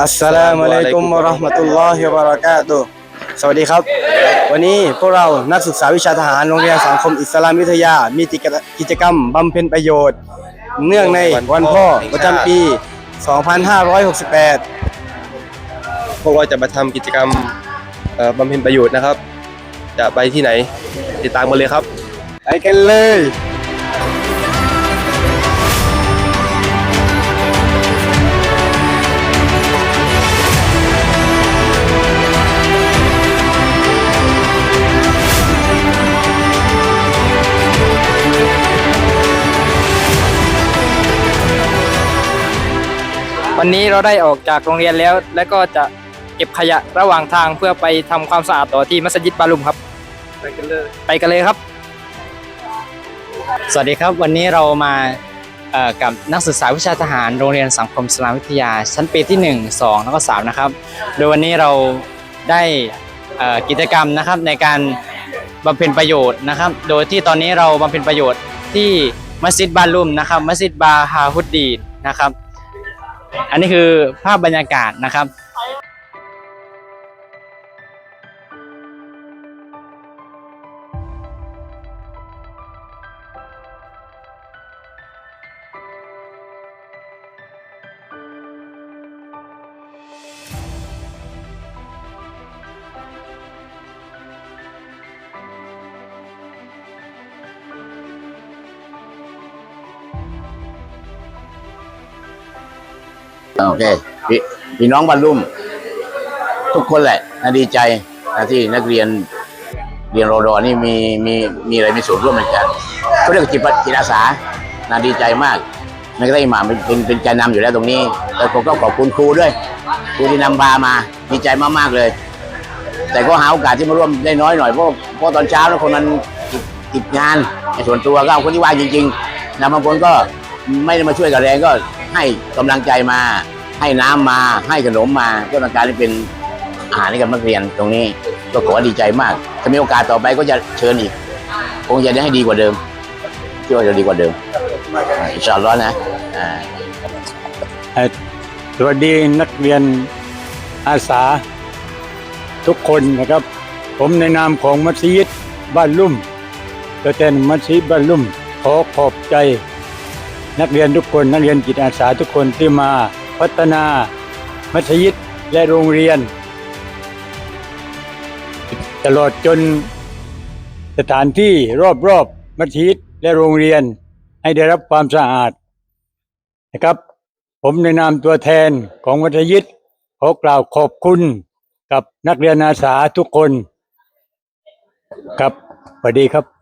อัสสลามุอะลัยกุมวะเราะห์มะตุลลอฮิวะบะเราะกาตุฮ์สวัสดีครับ วันนี้พวกเรานักศึกษาวิชาทหารโรงเรียนสังคมอิสลามวิทยา มีกิจกรรมบำเพ็ญประโยชน์ เนื่องในวันพ่อประจำปี 2568 พวกเราจะมาทำกิจกรรมเอ่อบำเพ็ญประโยชน์นะครับ จะไปที่ไหน ติดตามกันเลยครับ ไปกันเลย วันนี้เราได้ออกจากโรงเรียนแล้ว และก็จะเก็บขยะระหว่างทางเพื่อไปทำความสะอาดต่อที่มัสยิดบาลุมครับ ไปกันเลย ไปกันเลยครับ สวัสดีครับ วันนี้เรามาเอ่อกับนักศึกษาวิชาทหารโรงเรียนสังคมสลามวิทยา ชั้นปีที่ 1 2 แล้วก็ 3 นะครับ โดยวันนี้เราได้เอ่อกิจกรรมนะครับในการบำเพ็ญประโยชน์นะครับ โดยที่ตอนนี้เราบำเพ็ญประโยชน์ที่มัสยิดบาลุมนะครับมัสยิดบาฮาฮุดดีนนะครับ อันนี้คือภาพบรรยากาศนะครับ โอเคพี่พี่น้องบรรลุมทุกคนแหละนะดีใจนะที่นักเรียนเรียนรอดอนี่มีมีมีอะไรมีส่วนร่วมในการเขาเรียกว่าจิตจิตอาสานะดีใจมากนักได้มาเป็นเป็นเป็นแกนนำอยู่แล้วตรงนี้แต่ผมก็ขอบคุณครูด้วยครูที่นำพามาดีใจมากๆเลย แต่ก็หาโอกาสที่มาร่วมได้น้อยหน่อยเพราะเพราะตอนเช้าแล้วคนนั้นติดงานในส่วนตัวก็เอาคนที่ว่างจริงๆนะบางคนก็ไม่ได้มาช่วยกับแรงก็ให้กำลังใจมา ให้น้ำมาให้ขนมมาก็ต้องการให้เป็นอาหารให้กับนักเรียนตรงนี้ก็ขอดีใจมาก ถ้ามีโอกาสต่อไปก็จะเชิญอีก คงจะได้ให้ดีกว่าเดิมคิดว่าจะดีกว่าเดิมอิชาอัลลอฮ์นะสวัสดีนักเรียนอาสาทุกคนนะครับ ผมในนามของมัสยิดบ้านลุ่มตัวแทนมัสยิดบ้านลุ่ม ขอขอบใจ นักเรียนทุกคน นักเรียนจิตอาสาทุกคนที่มา พัฒนา มัสยิดและโรงเรียน ตลอดจนสถานที่รอบๆมัสยิดและโรงเรียนให้ได้รับความสะอาดนะครับ ผมในนามตัวแทนของวัทยิตขอกล่าวขอบคุณกับนักเรียนอาสาทุกคน ครับสวัสดีครับ